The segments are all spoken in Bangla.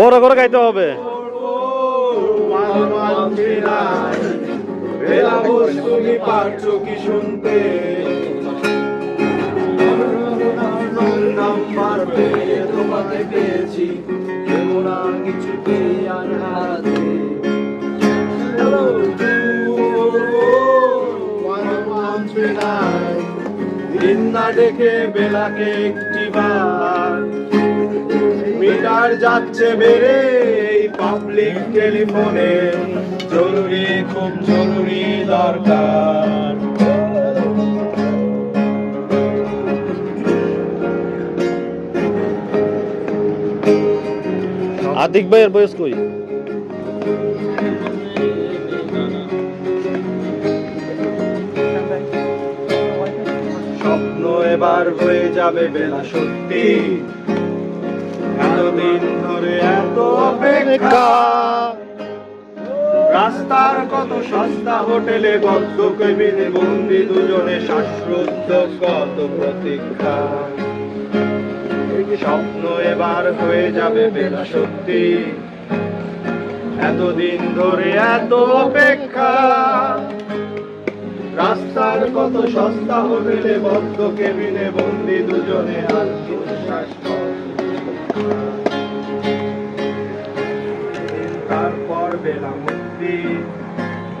বড় করে গাইতে হবে। না ডেকে বেলাকে একটি বার মিটার যাচ্ছে বেড়ে এই পাবলিক টেলিফোনে জরুরি খুব জরুরি দরকার। আতিক ভাইয়ের বয়স কই? স্বপ্ন এবার হয়ে যাবে বেলা সত্যি। এতদিন ধরে এত অপেক্ষা। রাস্তার কত সস্তা হোটেলে বদ্ধ কেবিনে বন্দি দুজনে শ্বাসরুদ্ধ, কত প্রতীক্ষা। স্বপ্ন এবার হয়ে যাবে বেলা সত্যি। এতদিন ধরে এত অপেক্ষা। রাস্তার কত সস্তা হোটেলে বদ্ধ কেবিনে বন্দি দুজনে আর। তারপর বেলা মুক্তি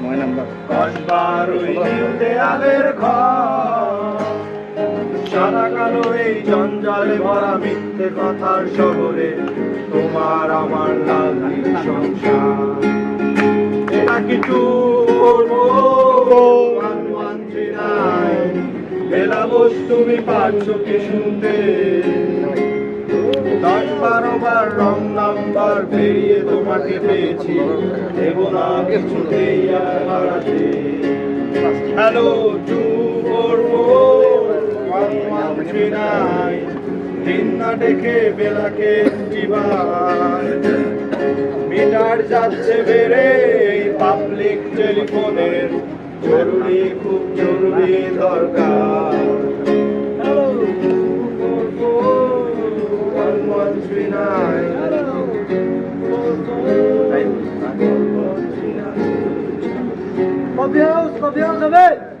নয় নাম্বার। ওই দেয়ালের ঘর। সাদা কালো এই জঞ্জালে ভরা মিথ্যে কথার শহরে তোমার আমার লাল সংসার। এটা কিছু করব. বেলা বোস তুমি পারছ কি শুনতে? দশ বারো বার রং নাম্বার পেরিয়ে তোমাকে পেয়েছি, দেব না কিছুতেই হ্যালো টু থ্রি নাইন দিন না ডেকে বেলাকে মিটার যাচ্ছে বেড়ে পাবলিক টেলিফোনের জরুরি, খুব জরুরি দরকার। Confiance, a ver.